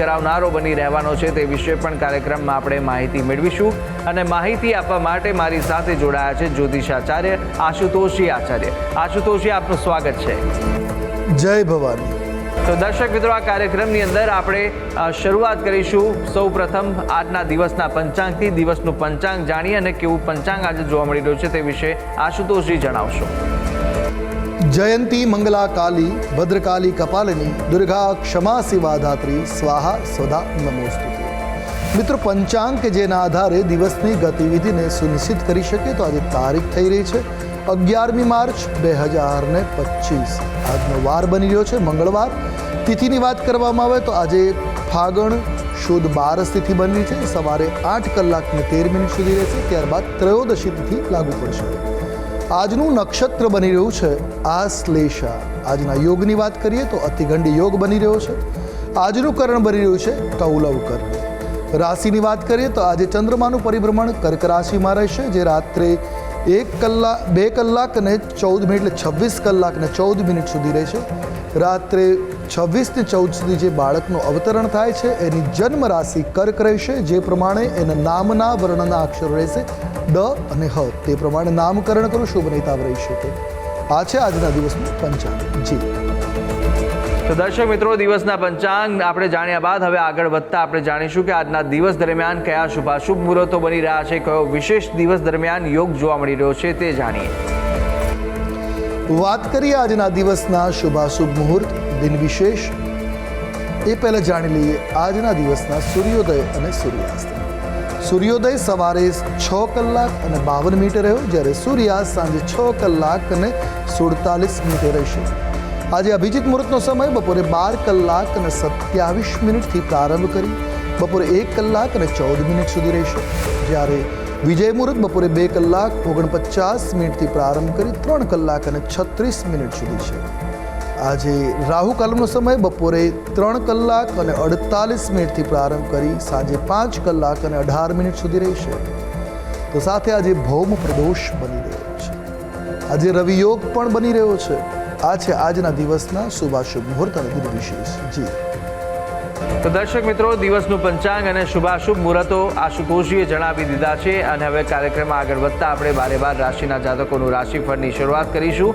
કરાવનારો બની રહેવાનો છે તે વિશે પણ કાર્યક્રમમાં આપણે માહિતી મેળવીશું અને માહિતી આપવા માટે મારી સાથે જોડાયા છે જ્યોતિષ આચાર્ય આશુતોષી આચાર્ય. આશુતોષી આપનું સ્વાગત છે. જય ભવાની. તો દર્શક મિત્રો આ કાર્યક્રમની અંદર આપણે શરૂઆત કરીશું સૌ પ્રથમ આજના દિવસના પંચાંગથી. દિવસનું પંચાંગ જાણીએ અને કેવું પંચાંગ આજે જોવા મળી રહ્યું છે તે વિશે આશુતોષજી જણાવશો. જયંતી મંગલા કાલી ભદ્રકાલી કપાલિની દુર્ગા ક્ષમા શિવાધાત્રી સ્વાહા સ્વધા નમોસ્તુતે મિત્રો પંચાંગ કે જેના આધારે દિવસની ગતિવિધિને સુનિશ્ચિત કરી શકે તો આજે તારીખ થઈ રહી છે અગિયારમી માર્ચ બે હજાર ને પચીસ આજનો વાર બની રહ્યો છે મંગળવાર તિથિની વાત કરવામાં આવે તો આજે ફાગણ શુદ્ધ બારસ તિથિ બની છે, સવારે આઠ કલાકને તેર મિનિટ સુધી રહેશે, ત્યારબાદ ત્રયોદશી તિથિ લાગુ પડશે। આજનું નક્ષત્ર બની રહ્યું છે આશ્લેષા. આજના યોગની વાત કરીએ તો અતિગંડી યોગ બની રહ્યો છે. આજનું કરણ બની રહ્યું છે કૌલવ કર્ણ રાશિની વાત કરીએ તો આજે ચંદ્રમાનું પરિભ્રમણ કર્ક રાશિમાં રહેશે, જે રાત્રે એક કલાક, બે કલાક અને ચૌદ મિનિટ એટલે છવ્વીસ કલાક અને ચૌદ મિનિટ સુધી રહેશે. રાત્રે છવ્વીસ ને ચૌદ સુધી જે બાળકનું અવતરણ થાય છે એની જન્મ રાશિ કર્ક રહેશે જે પ્રમાણે એના નામના વર્ણના અક્ષરો રહેશે ડ અને હ. તે પ્રમાણે નામકરણ કરું શુભ નેતાવ રહી શકે. આ છે આજના દિવસનું પંચાંગ. જી. તો દર્શક મિત્રો દિવસના પંચાંગ આપણે જાણ્યા બાદ હવે આગળ વધતા આપણે જાણીશું કે આજના દિવસ દરમિયાન કયા શુભાશુભ મુહૂર્તો બની રહ્યા છે કયો વિશેષ દિવસ દરમિયાન યોગ જોવા મળી રહ્યો છે તે જાણીએ. વાત કરીએ આજના દિવસના શુભાશુભ મુહૂર્ત. દિન વિશેષ. એ પહેલાં જાણી લઈએ આજના દિવસના સૂર્યોદય અને સૂર્યાસ્ત. સૂર્યોદય સવારે છ કલાક અને બાવન મિનિટે રહ્યો, જ્યારે સૂર્યાસ્ત સાંજે છ કલાક અને સુડતાલીસ મિનિટે રહેશે. આજે અભિજીત મુહૂર્તનો સમય બપોરે બાર કલાક અને સત્યાવીસ મિનિટથી પ્રારંભ કરી, બપોરે એક કલાક અને ચૌદ મિનિટ સુધી રહેશે. જ્યારે વિજય મુહૂર્ત બપોરે બે કલાક ઓગણપચાસ મિનિટથી પ્રારંભ કરી, ત્રણ કલાક અને છત્રીસ મિનિટ સુધી છે. આજે રાહુ કાલનો સમય, બપોરે ત્રણ કલાક અને અડતાલીસ મિનિટથી પ્રારંભ કરી સાંજે પાંચ કલાક અને અઢાર મિનિટ સુધી રહેશે. તો સાથે આજે ભૌમ પ્રદોષ બની રહ્યો છે. આજે રવિયોગ પણ બની રહ્યો છે. આ છે આજના દિવસના શુભાશુભ મુહૂર્ત અને દિન વિશેષ. જી. તો દર્શક મિત્રો, દિવસનું પંચાંગ અને શુભાશુભ મુહૂર્તો આશુતોષજીએ જણાવી દીધા છે અને હવે કાર્યક્રમમાં આગળ વધતા આપણે બારે બાર રાશિના જાતકોનું રાશિફળની શરૂઆત કરીશું.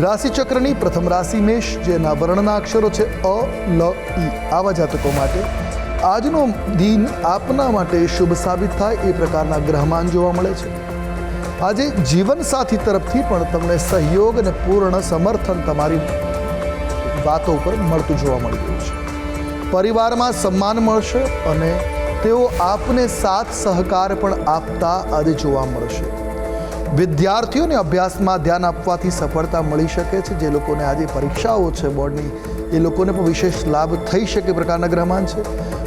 રાશિ ચક્રની પ્રથમ રાશિ મેષ, જેના વર્ણના અક્ષરો છે અ, લ ઈ આવા જાતકો માટે આજનો દિન આપના માટે શુભ સાબિત થાય એ પ્રકારના ગ્રહમાન જોવા મળે છે. આજે જીવનસાથી તરફથી પણ તમને સહયોગ અને પૂર્ણ સમર્થન તમારી વાતો ઉપર મળતું જોવા મળી રહ્યું છે. પરિવારમાં સન્માન મળશે અને તેઓ આપને સાથ સહકાર પણ આપતા આજે જોવા મળશે. વિદ્યાર્થીઓને અભ્યાસમાં ધ્યાન આપવાથી સફળતા મળી શકે છે. જે લોકોને આજે પરીક્ષાઓ છે બોર્ડની, એ લોકોને પણ વિશેષ લાભ થઈ શકે પ્રકારના ગ્રહમાન છે.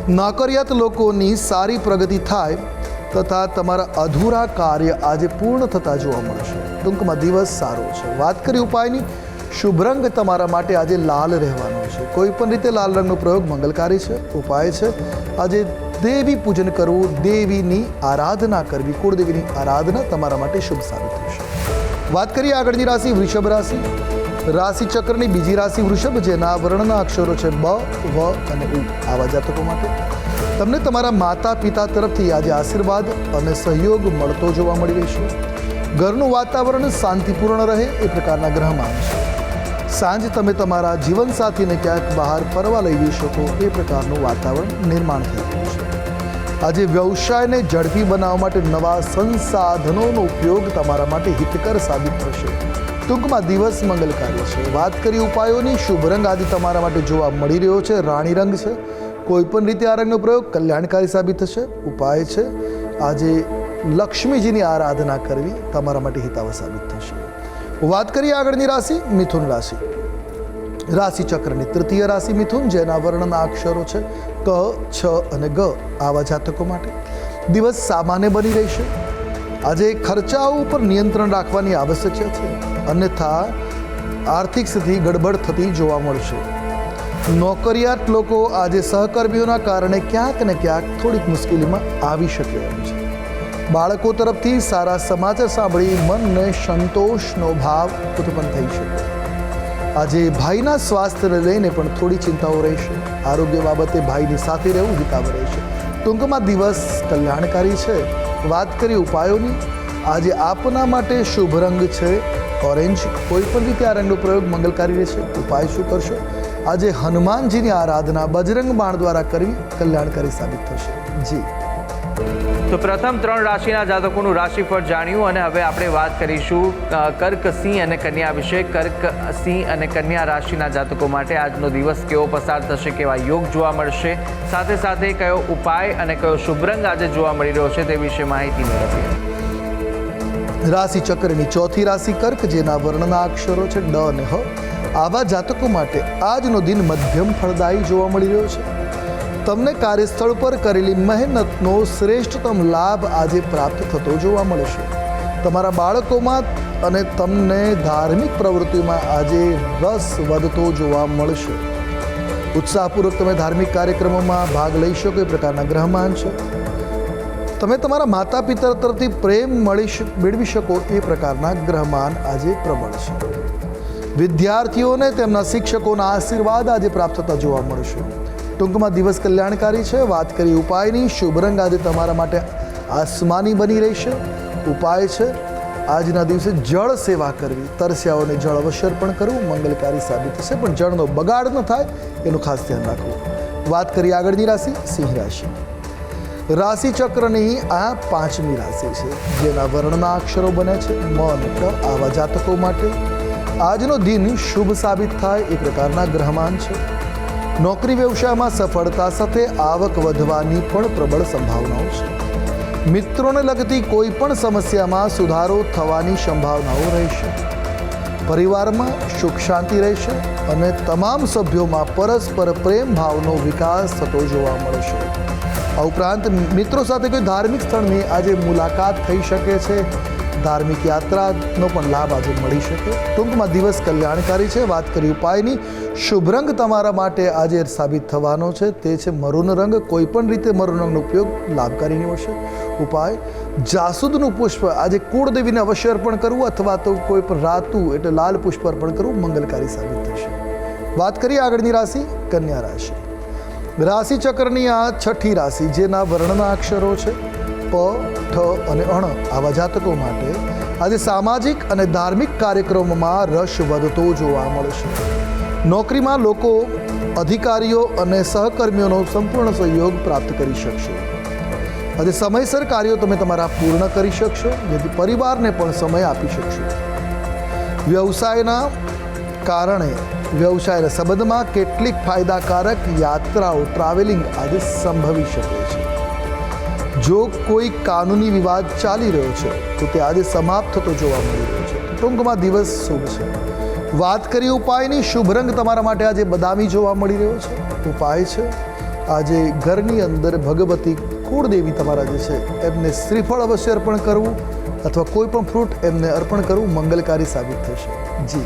નોકરિયાત લોકોની સારી પ્રગતિ થાય તથા તમારા અધૂરા કાર્ય આજે પૂર્ણ થતા જોવા મળશે. ટૂંકમાં દિવસ સારો છે. વાત કરી ઉપાયની શુભ રંગ તમારા માટે આજે લાલ રહેવાનો છે. કોઈ પણ રીતે લાલ રંગનો પ્રયોગ મંગલકારી છે, ઉપાય છે. આજે દેવી પૂજન કરવું, દેવીની આરાધના કરવી, કુળદેવીની આરાધના તમારા માટે શુભ સાબિત થશે. વાત કરીએ આગળની રાશિ, વૃષભ રાશિ. રાશિ ચક્રની બીજી રાશિ વૃષભ, જેના વર્ણના અક્ષરો છે બ, વ અને ઉ. આવા જાતકો માટે. તમને તમારા માતા પિતા તરફથી આજે આશીર્વાદ અને સહયોગ મળતો જોવા મળી રહેશે. ઘરનું વાતાવરણ શાંતિપૂર્ણ રહે એ પ્રકારના ગ્રહમાન છે. સાંજ તમે તમારા જીવનસાથીને ક્યાંક બહાર ફરવા લઈ જઈ શકો એ પ્રકારનું વાતાવરણ નિર્માણ થઈ રહ્યું છે. આજે વ્યવસાયને ઝડપી બનાવવા માટે નવા સંસાધનોનો ઉપયોગ તમારા માટે હિતકર સાબિત થશે. ટૂંકમાં દિવસ મંગલકારી છે. વાત કરી ઉપાયોની, શુભ રંગ આજે તમારા માટે જોવા મળી રહ્યો છે. રાણી રંગ છે. કોઈપણ રીતે આ રંગનો પ્રયોગ કલ્યાણકારી સાબિત થશે. ઉપાય છે. આજે લક્ષ્મીજીની આરાધના કરવી તમારા માટે હિતાવ સાબિત થશે. વાત કરીએ આગળની રાશિ, મિથુન રાશિ. રાશિચક્રની તૃતીય રાશિ મિથુન, જેના વર્ણના અક્ષરો છે ક, છ અને ગ આવા જાતકો માટે. દિવસ સામાન્ય બની રહેશે. આજે ખર્ચાઓ ઉપર નિયંત્રણ રાખવાની આવશ્યકતા છે. અન્યથા, આર્થિક સ્થિતિ ગડબડ થતી જોવા મળશે. નોકરિયાત લોકો આજે સહકર્મીઓના કારણે ક્યાંક ને ક્યાંક થોડીક મુશ્કેલીમાં આવી શકે છે. બાળકો તરફથી સારા સમાચાર સાંભળી મનને સંતોષનો ભાવ ઉત્પન્ન થઈ શકે આજે ભાઈના સ્વાસ્થ્યને લઈને પણ થોડી ચિંતાઓ રહેશે. આરોગ્ય બાબતે ભાઈની સાથે રહેવું હિતાવ રહેશે. ટૂંકમાં દિવસ કલ્યાણકારી છે. વાત કરી ઉપાયોની. આજે આપના માટે શુભ રંગ છે. ઓરેન્જ, કોઈ પણ રીતે આ રંગનો પ્રયોગ મંગલકારી રહેશે. ઉપાય શું કરશો? આજે હનુમાનજીની આરાધના બજરંગ બાણ દ્વારા કરવી કલ્યાણકારી સાબિત થશે. જી. તો પ્રથમ ત્રણ રાશિના જાતકોનું રાશિફળ જાણ્યું અને હવે આપણે વાત કરીશું કર્ક સિંહ અને કન્યા વિશે. કર્ક સિંહ અને કન્યા રાશિના જાતકો માટે આજનો દિવસ કેવો પસાર થશે, કેવા યોગ જોવા મળશે, સાથે સાથે કયો ઉપાય અને કયો શુભ રંગ આજે જોવા મળી રહ્યો છે તે વિશે માહિતી મેળવીએ. રાશિ ચક્રની ચોથી રાશિ કર્ક, જેના વર્ણના અક્ષરો છે ડ અને હ. આવા જાતકો માટે આજનો દિન મધ્યમ ફળદાયી જોવા મળી રહ્યો છે. તમને કાર્યસ્થળ પર કરેલી મહેનતનો શ્રેષ્ઠતમ લાભ આજે પ્રાપ્ત થતો જોવા મળશે તમારા બાળકોમાં અને તમને ધાર્મિક પ્રવૃત્તિમાં આજે રસ વધતો જોવા મળશે. ઉત્સાહપૂર્વક તમે ધાર્મિક કાર્યક્રમોમાં ભાગ લઈ શકો, એ પ્રકારના ગ્રહમાન છે. તમે તમારા માતા પિતા તરફથી પ્રેમ મળી મેળવી શકો, એ પ્રકારના ગ્રહમાન આજે પ્રબળ છે. વિદ્યાર્થીઓને તેમના શિક્ષકોના આશીર્વાદ આજે પ્રાપ્ત થતા જોવા મળશે. ટૂંકમાં દિવસ કલ્યાણકારી છે. વાત કરી ઉપાયની. શુભ રંગ આજે તમારા માટે આસમાની બની રહેશે ઉપાય છે આજના દિવસે જળ સેવા કરવી. તરસ્યાઓને જળ અવશ્ય પણ કરવું. મંગલકારી સાબિત થશે, પણ જળનો બગાડ ન થાય એનું ખાસ ધ્યાન રાખવું. વાત કરી આગળની રાશિ, સિંહ રાશિ. રાશિ ચક્રની આ પાંચમી રાશિ છે. જેના વર્ણના અક્ષરો બને છે. મ અને આવા જાતકો માટે. આજનો દિન શુભ સાબિત થાય એ પ્રકારના ગ્રહમાન છે. નોકરી વ્યવસાયમાં સફળતા સાથે આવક વધવાની પણ પ્રબળ સંભાવનાઓ છે. મિત્રોને લગતી કોઈ પણ સમસ્યામાં સુધારો થવાની સંભાવનાઓ રહેશે. પરિવારમાં સુખ શાંતિ રહેશે અને તમામ સભ્યોમાં પરસ્પર પ્રેમ ભાવનો વિકાસ થતો જોવા મળશે. આ ઉપરાંત મિત્રો સાથે કોઈ ધાર્મિક સ્થળની આજે મુલાકાત થઈ શકે છે? ધાર્મિક યાત્રાનો પણ લાભ આજે મળી શકે. ટૂંકમાં દિવસ કલ્યાણકારી છે. વાત કરી ઉપાયની. શુભ રંગ તમારા માટે આજે સાબિત થવાનો છે. તે છે મરૂન રંગ. કોઈ પણ રીતે મરૂન રંગનો ઉપયોગ લાભકારી નીવડશે ઉપાય, જાસૂદનું પુષ્પ આજે કુળદેવીને અવશ્ય અર્પણ કરવું અથવા તો કોઈ પણ રાતું એટલે લાલ પુષ્પ અર્પણ કરવું મંગલકારી સાબિત થશે. વાત કરીએ આગળની રાશિ, કન્યા રાશિ. રાશિ ચક્રની આ છઠ્ઠી રાશિ, જેના વર્ણના અક્ષરો છે. પ, ઠ અને અણ આવા જાતકો માટે આજે સામાજિક અને ધાર્મિક કાર્યક્રમોમાં રસ વધતો જોવા મળશે નોકરીમાં લોકો અધિકારીઓ અને સહકર્મીઓનો સંપૂર્ણ સહયોગ પ્રાપ્ત કરી શકશે. આજે સમયસર કાર્યો તમે તમારા પૂર્ણ કરી શકશો, જેથી પરિવારને પણ સમય આપી શકશો. વ્યવસાયના કારણે વ્યવસાયના સંબંધમાં કેટલીક ફાયદાકારક યાત્રાઓ ટ્રાવેલિંગ આજે સંભવી શકે છે. જો કોઈ કાનૂની વિવાદ ચાલી રહ્યો છે, તો તે આજે સમાપ્ત થતો જોવા મળી રહ્યો છે. ટૂંકમાં દિવસ શુભ છે. વાત કરી ઉપાયની શુભ રંગ તમારા માટે આજે બદામી જોવા મળી રહ્યો છે. ઉપાય છે, આજે ઘરની અંદર ભગવતી કુળદેવી તમારા જે છે, એમને શ્રીફળ અવશ્ય અર્પણ કરવું, અથવા કોઈ પણ ફ્રૂટ એમને અર્પણ કરવું મંગલકારી સાબિત થશે. જી.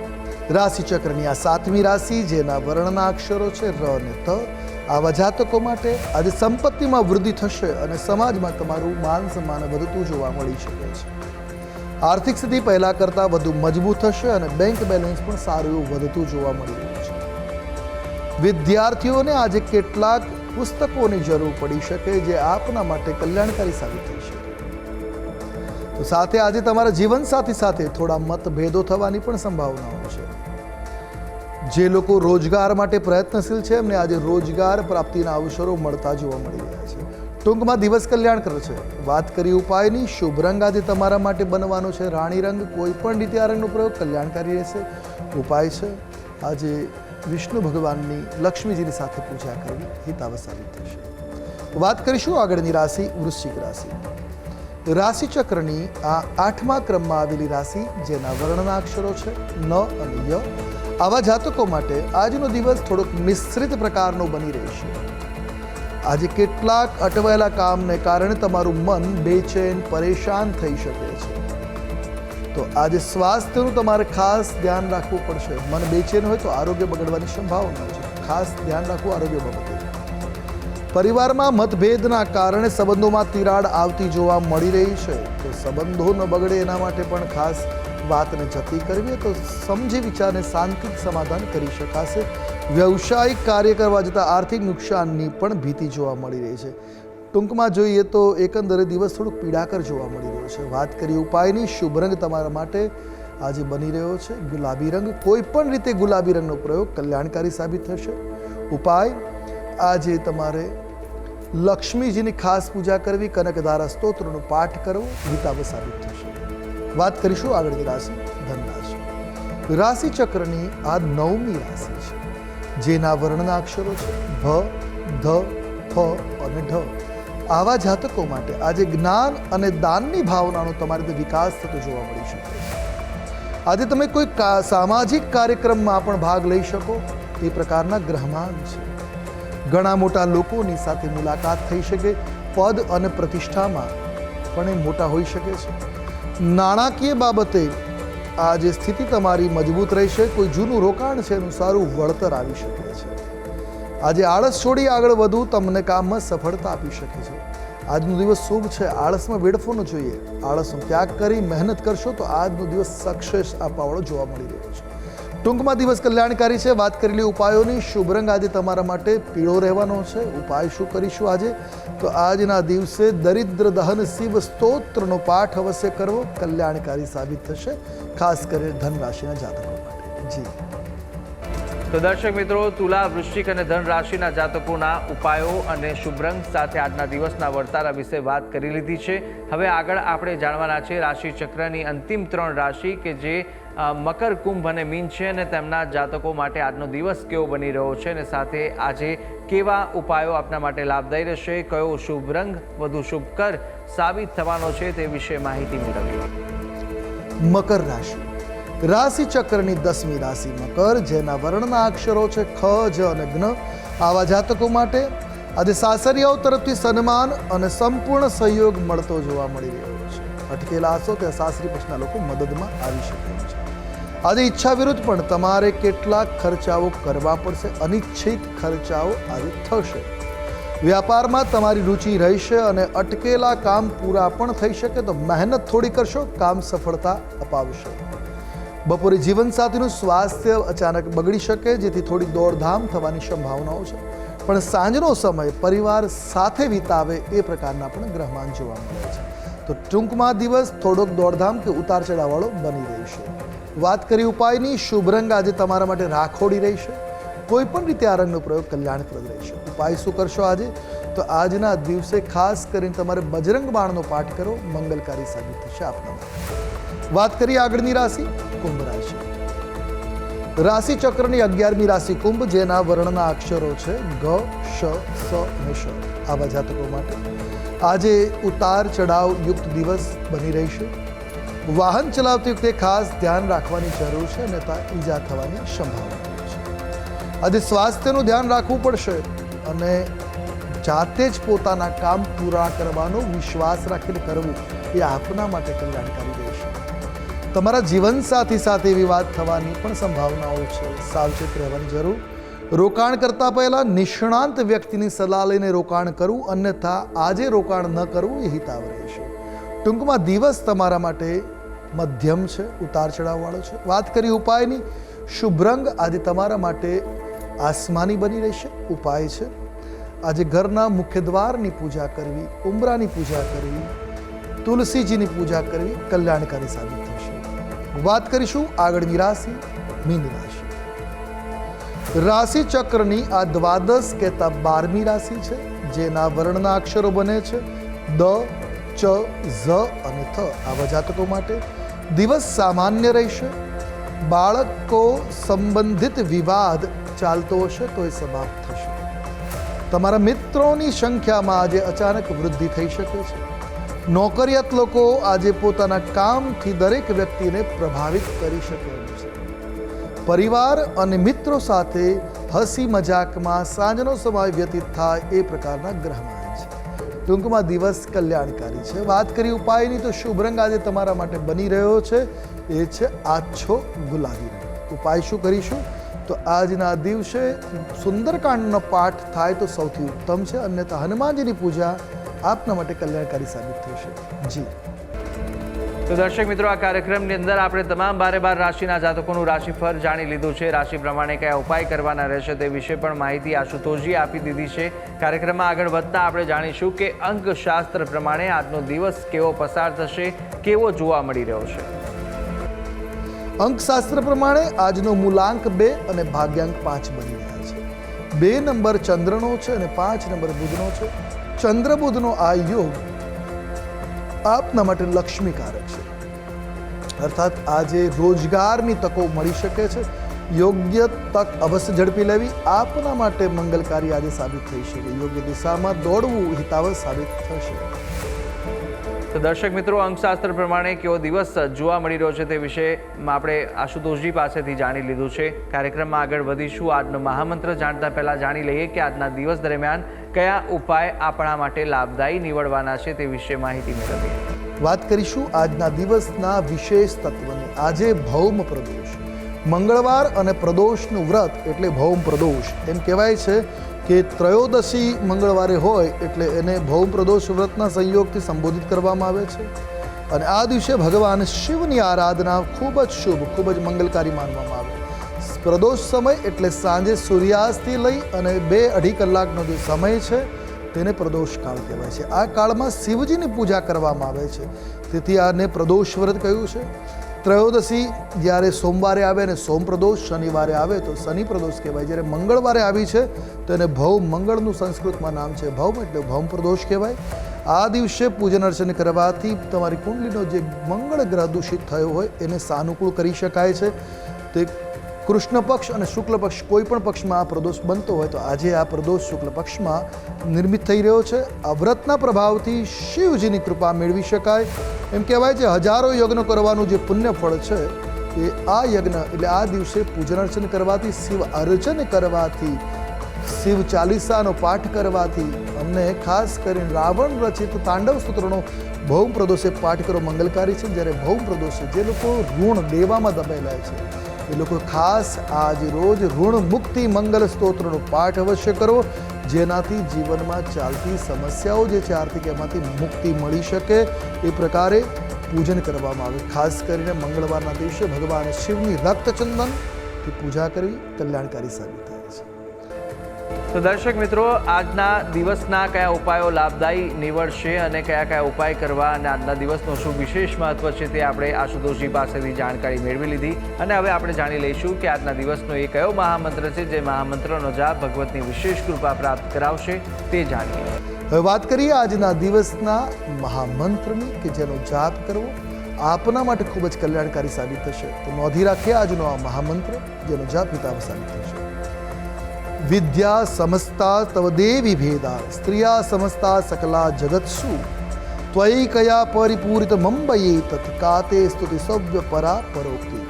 રાશિ ચક્રની આ સાતમી રાશિ, જેના વર્ણના અક્ષરો છે ર અને ત, આવા જાતકો માટે આજે સંપત્તિમાં વૃદ્ધિ થશે અને સમાજમાં તમારું માન સન્માન વધતું જોવા મળી શકે છે. આર્થિક સ્થિતિ પહેલાં કરતાં વધુ મજબૂત થશે અને બેંક બેલેન્સ પણ સારું એવું વધતું જોવા મળી રહ્યું છે. વિદ્યાર્થીઓને આજે કેટલાક પુસ્તકોની જરૂર પડી શકે, જે આપના માટે કલ્યાણકારી સાબિત થઈ શકે. તો સાથે આજે તમારા જીવનસાથી સાથે થોડા મતભેદો થવાની પણ સંભાવનાઓ છે. જે લોકો રોજગાર માટે પ્રયત્નશીલ છે, એમને આજે રોજગાર પ્રાપ્તિના અવસરો મળતા જોવા મળી રહ્યા છે. ટૂંકમાં દિવસ કલ્યાણકર છે. વાત કરી ઉપાયની, શુભ રંગ આજે તમારા માટે બનવાનો છે. રાણી રંગ કોઈ પણ રીતે આ રંગનો પ્રયોગ કલ્યાણકારી રહેશે. ઉપાય છે, આજે વિષ્ણુ ભગવાનની લક્ષ્મીજીની સાથે પૂજા કરવી હિતાવ સાબિત થશે. વાત કરીશું આગળની રાશિ, વૃશ્ચિક રાશિ. રાશિ ચક્રની આ આઠમા ક્રમમાં આવેલી રાશિ, જેના વર્ણના અક્ષરો છે, ન અને ય. આવા જાતકો માટે આજનો દિવસ થોડોક મિશ્રિત પ્રકારનો બની રહેશે આજે કેટલાક અટવાયેલા કામને કારણે તમારું મન બેચેન પરેશાન થઈ શકે છે. તો આજે સ્વાસ્થ્યનું તમારે ખાસ ધ્યાન રાખવું પડશે. મન બેચેન હોય તો આરોગ્ય બગડવાની સંભાવના છે. ખાસ ધ્યાન રાખવું આરોગ્ય બાબતે. પરિવારમાં મતભેદના કારણે સંબંધોમાં તિરાડ આવતી જોવા મળી રહી છે. તો સંબંધો ન બગડે એના માટે પણ ખાસ વાતને જતી કરવી તો સમજી વિચારને શાંતિથી સમાધાન કરી શકાશે. વ્યવસાયિક કાર્ય કરવા જતાં આર્થિક નુકસાનની પણ ભીતિ જોવા મળી રહી છે. ટૂંકમાં જોઈએ તો એકંદરે દિવસ થોડુંક પીડાકર જોવા મળી રહ્યો છે. વાત કરીએ ઉપાયની, શુભ રંગ તમારા માટે આજે બની રહ્યો છે. ગુલાબી રંગ, કોઈ પણ રીતે ગુલાબી રંગનો પ્રયોગ કલ્યાણકારી સાબિત થશે. ઉપાય, આજે તમારે લક્ષ્મીજીની ખાસ પૂજા કરવી, કનકધારા સ્તોત્રનો પાઠ કરવો હિતાવ સાબિત થશે. વાત કરીશું આગળની રાશિ ધન રાશિ ચક્રની આ નવમી રાશિ છે, જેના વર્ણના અક્ષરો છે ભ, ધ, ફ અને ઢ. આવા જાતકો માટે આજે જ્ઞાન અને દાનની ભાવનાનો તમારી તે વિકાસ થતો જોવા મળી શકે આજે તમે કોઈ સામાજિક કાર્યક્રમમાં પણ ભાગ લઈ શકો, એ પ્રકારના ગ્રહમાન છે. ઘણા મોટા લોકોની સાથે મુલાકાત થઈ શકે, પદ અને પ્રતિષ્ઠામાં પણ એ મોટા હોઈ શકે છે. નાણાકીય બાબતે આ જે સ્થિતિ તમારી મજબૂત રહેશે, કોઈ જૂનું રોકાણ છે એનું સારું વળતર આવી શકે છે. આજે આળસ છોડી આગળ વધવું તમને કામમાં સફળતા આપી શકે છે. આજનો દિવસ શુભ છે, આળસમાં વેડફો ન જોઈએ. આળસનો ત્યાગ કરી મહેનત કરશો તો આજનો દિવસ સક્સેસ આપવાવાળો જોવા મળી રહ્યો ટૂંકમાં દિવસ કલ્યાણકારી છે. વાત કરેલી ઉપાયોની. શુભ રંગ આજે તમારા માટે પીળો રહેવાનો છે. ઉપાય શું કરીશું આજે? તો આજના દિવસે દરિદ્ર દહન શિવ સ્તોત્રનો પાઠ અવશ્ય કરવો કલ્યાણકારી સાબિત થશે. ખાસ કરીને ધન રાશિના જાતકો માટે. જી. તો દર્શક મિત્રો, તુલા, વૃશ્ચિક અને ધન રાશિના જાતકોના ઉપાયો અને શુભ રંગ સાથે આજના દિવસના વર્તારા વિશે વાત કરી લીધી છે. હવે આગળ આપણે જાણવાના છે રાશિ ચક્રની અંતિમ ત્રણ રાશિ કે જે મકર કુંભ અને મીન છે અને તેમના જાતકો માટે આજનો દિવસ કેવો બની રહ્યો છે અને સાથે આજે કેવા ઉપાયો આપના માટે લાભદાયી રહેશે, કયો શુભ રંગ, વધુ શુભકર સાબિત થવાનો છે તે વિશે માહિતી મેળવીએ. મકર રાશિ. રાશિ ચક્રની દસમી રાશિ મકર, જેના વર્ણના અક્ષરો છે ખ, જ અને જ્ઞ આવા જાતકો માટે આજે સાસરિયાઓ તરફથી સન્માન અને સંપૂર્ણ સહયોગ મળતો જોવા મળી રહ્યો છે. અટકેલા હશો ત્યાં સાસરી પક્ષના લોકો મદદમાં આવી શકે છે. આજે ઈચ્છા વિરુદ્ધ પણ તમારે કેટલાક ખર્ચાઓ કરવા પડશે. અનિચ્છિત ખર્ચાઓ આજે થશે. વ્યાપારમાં તમારી રુચિ રહેશે અને અટકેલા કામ પૂરા પણ થઈ શકે તો મહેનત થોડી કરશો, કામ સફળતા અપાવશે. બપોરે જીવનસાથીનું સ્વાસ્થ્ય અચાનક બગડી શકે, જેથી થોડી દોડધામ થવાની સંભાવનાઓ છે. પણ સાંજનો સમય પરિવાર સાથે વિતાવે એ પ્રકારના પણ ગ્રહમાન જોવા મળે છે. તો ટૂંકમાં દિવસ થોડોક દોડધામ કે ઉતાર ચઢાવવાળો બની રહેશે. વાત કરી ઉપાયની, શુભ રંગ આજે તમારા માટે રાખોડી રહેશે કોઈ પણ રીતે આ રંગનો પ્રયોગ કલ્યાણપ્રદ રહેશે ઉપાય શું કરશો આજે? તો આજના દિવસે ખાસ કરીને તમારે બજરંગ બાણનો પાઠ કરો. મંગલકારી સાબિત થશે આપના. માટે વાત કરીએ આગળની રાશિ, કુંભ રાશિ. રાશિ ચક્રની અગિયારમી રાશિ કુંભ, જેના વર્ણના અક્ષરો છે ગ, શ, સ અને શ આવા જાતકો માટે આજે ઉતાર ચઢાવ યુક્ત દિવસ બની રહેશે વાહન ચલાવતી વખતે ખાસ ધ્યાન રાખવાની જરૂર છે અને ઈજા થવાની સંભાવના છે. આજે સ્વાસ્થ્યનું ધ્યાન રાખવું પડશે અને જાતે જ પોતાના કામ પૂરા કરવાનો વિશ્વાસ રાખીને કરવું એ આપના માટે કલ્યાણકારી રહેશે. તમારા જીવનસાથી સાથે વિવાદ થવાની પણ સંભાવનાઓ છે. સાવચેત રહેવાની જરૂર. રોકાણ કરતાં પહેલાં નિષ્ણાંત વ્યક્તિની સલાહ લઈને રોકાણ કરવું, અન્યથા આજે રોકાણ ન કરવું એ હિતાવ રહેશે. ટૂંકમાં દિવસ તમારા માટે મધ્યમ છે, ઉતાર ચઢાવવાળો છે. વાત કરી ઉપાયની શુભ્રંગ આજે તમારા માટે આસમાની બની રહેશે, ઉપાય છે. આજે ઘરના મુખ્ય દ્વારની પૂજા કરવી, ઉમરાની પૂજા કરવી, તુલસીજીની પૂજા કરવી કલ્યાણકારી સાબિત થશે. વાત કરીશું આગળની રાશિ, મીન રાશિ. રાશિ ચક્રની આ દ્વાદશ કહેતા બારમી રાશિ છે, જેના વર્ણના અક્ષરો બને છે, દ ચ, ઝ અને થ આવા જાતકો માટે દિવસ સામાન્ય રહેશે. બાળકો સંબંધિત વિવાદ ચાલતો હશે તો એ સમાપ્ત થશે. તમારા મિત્રોની સંખ્યામાં આજે અચાનક વૃદ્ધિ થઈ શકે છે. નોકરિયાત લોકો આજે પોતાના કામથી દરેક વ્યક્તિને પ્રભાવિત કરી શકે છે. પરિવાર અને મિત્રો સાથે હસી મજાકમાં સાંજનો સમય વ્યતીત થાય એ પ્રકારના ગ્રહમાન છે ટૂંકમાં દિવસ કલ્યાણકારી છે. વાત કરી ઉપાયની તો શુભ રંગ આજે તમારા માટે બની રહ્યો છે. એ છે આછો ગુલાબી રંગ. ઉપાય શું કરીશું? તો આજના દિવસે સુંદરકાંડનો પાઠ થાય તો સૌથી ઉત્તમ છે. અન્યથા હનુમાનજીની પૂજા આપના માટે કલ્યાણકારી સાબિત થશે. જી. તો દર્શક મિત્રો, આ કાર્યક્રમની અંદર આપણે તમામ બારે બાર રાશિના જાતકોનું રાશિફળ જાણી લીધું છે. રાશિ પ્રમાણે કયા ઉપાય કરવાના રહેશે તે વિશે પણ માહિતી આશુતોષજી આપી દીધી છે. કાર્યક્રમમાં આગળ વધતા આપણે જાણીશું કે અંકશાસ્ત્ર પ્રમાણે આજનો દિવસ કેવો પસાર થશે, કેવો જોવા મળી રહ્યો છે. અંકશાસ્ત્ર પ્રમાણે આજનો મૂલાંક બે અને ભાગ્યાંક પાંચ બની રહ્યા છે. બે નંબર ચંદ્રનો છે અને પાંચ નંબર બુધનો છે. ચંદ્ર બુધનો આ યોગ આપના માટે લક્ષ્મીકારક છે. અર્થાત આજે રોજગારની તકો મળી શકે છે. યોગ્ય તક અવશ્ય ઝડપી લેવી આપના માટે મંગલકારી આજે સાબિત થઈ શકે. યોગ્ય દિશામાં દોડવું હિતાવહ સાબિત થશે. તો દર્શક મિત્રો, અંકશાસ્ત્ર પ્રમાણે કેવો દિવસ જોવા મળી રહ્યો છે તે વિશે આપણે આશુતોષજી પાસેથી જાણી લીધું છે. કાર્યક્રમમાં આગળ વધીશું. આજનો મહામંત્ર જાણતા પહેલાં જાણી લઈએ કે આજના દિવસ દરમિયાન કયા ઉપાય આપણા માટે લાભદાયી નીવડવાના છે તે વિશે માહિતી મેળવીએ. વાત કરીશું આજના દિવસના વિશેષ તત્વની. આજે ભૌમ પ્રદોષ. મંગળવાર અને પ્રદોષનું વ્રત એટલે ભૌમ પ્રદોષ. એમ કહેવાય છે કે ત્રયોદશી મંગળવારે હોય એટલે એને ભૌમપ્રદોષ વ્રતના સંયોગથી સંબોધિત કરવામાં આવે છે. અને આ દિવસે ભગવાન શિવની આરાધના ખૂબ જ શુભ, ખૂબ જ મંગલકારી માનવામાં આવે. પ્રદોષ સમય એટલે સાંજે સૂર્યાસ્તથી લઈ અને બે અઢી કલાકનો જે સમય છે તેને પ્રદોષ કાળ કહેવાય છે. આ કાળમાં શિવજીની પૂજા કરવામાં આવે છે. તેથી આને પ્રદોષ વ્રત કહ્યું છે. ત્રયોદશી જ્યારે સોમવારે આવે અને સોમ પ્રદોષ શનિવારે આવે, તો શનિ પ્રદોષ કહેવાય. જ્યારે મંગળવારે આવી છે, તો એને ભૌમ મંગળનું સંસ્કૃતમાં નામ છે. ભૌમ એટલે ભૌમ પ્રદોષ કહેવાય. આ દિવસે પૂજન અર્ચન કરવાથી તમારી કુંડલીનો જે મંગળ ગ્રહ દૂષિત થયો હોય, એને સાનુકૂળ કરી શકાય છે. તે કૃષ્ણ પક્ષ અને શુક્લ પક્ષ કોઈ પણ પક્ષમાં આ પ્રદોષ બનતો હોય તો આજે આ પ્રદોષ શુક્લ પક્ષમાં નિર્મિત થઈ રહ્યો છે. આ વ્રતના પ્રભાવથી શિવજીની કૃપા મેળવી શકાય. એમ કહેવાય છે, હજારો યજ્ઞ કરવાનું જે પુણ્ય ફળ છે, એ આ યજ્ઞ એટલે આ દિવસે પૂજન અર્ચન કરવાથી, શિવ અર્ચન કરવાથી, શિવ ચાલીસાનો પાઠ કરવાથી, અમને ખાસ કરીને રાવણ રચિત તાંડવ સૂત્રનો ભૌમ પ્રદોષે પાઠ કરો મંગલકારી છે. જ્યારે ભૌમ પ્રદોષે જે લોકો ઋણ દેવામાં દબાયેલા છે એ લોકો ખાસ આજ રોજ ઋણ મુક્તિ મંગલ સ્તોત્રનો પાઠ અવશ્ય કરો, જેનાથી જીવનમાં ચાલતી સમસ્યાઓ જે છે આર્થિક એમાંથી મુક્તિ મળી શકે એ પ્રકારે પૂજન કરવામાં આવે. ખાસ કરીને મંગળવારના દિવસે ભગવાન શિવની રક્તચંદનથી પૂજા કરવી કલ્યાણકારી સાબિત તો દર્શક મિત્રો, આજના દિવસના કયા ઉપાયો લાભદાયી નીવડશે અને કયા કયા ઉપાય કરવા અને આજના દિવસનો શું વિશેષ મહત્વ છે તે આપણે આશુતોષજી પાસેથી જાણકારી મેળવી લીધી. અને હવે આપણે જાણી લઈશું કે આજના દિવસનો એ કયો મહામંત્ર છે જે મહામંત્રનો જાપ ભગવતની વિશેષ કૃપા પ્રાપ્ત કરાવશે તે જાણીએ. હવે વાત કરીએ આજના દિવસના મહામંત્રની કે જેનો જાપ કરવો આપના માટે ખૂબ જ કલ્યાણકારી સાબિત થશે. તો નોંધી રાખીએ આજનો આ મહામંત્ર, જેનો જાપ હિતાવ સાબિત થશે. વિદ્યા સમસ્તા તવ દેવી ભેદા સ્ત્રિયા સમસ્તા સકલા જગત્સુ ત્વયી કયા પરિપૂરિત મંબયે તત કાતે સ્તુતિ સવ્ય પરા પરોક્તિ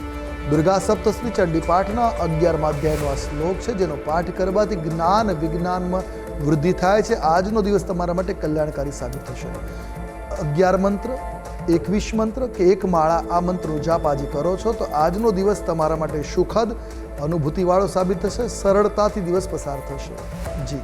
દુર્ગા સપ્તશ્રી ચંડી પાઠના અગિયારમાં અધ્યાયનો આ શ્લોક છે જેનો પાઠ કરવાથી જ્ઞાન વિજ્ઞાનમાં વૃદ્ધિ થાય છે આજનો દિવસ તમારા માટે કલ્યાણકારી સાબિત થશે। અગિયાર મંત્ર એકવીસ મંત્ર કે એક માળા આ મંત્રો જાપ આજે કરો છો, તો આજનો દિવસ તમારા માટે સુખદ અનુભૂતિવાળો સાબિત થશે, સરળતાથી દિવસ પસાર થશે. જી.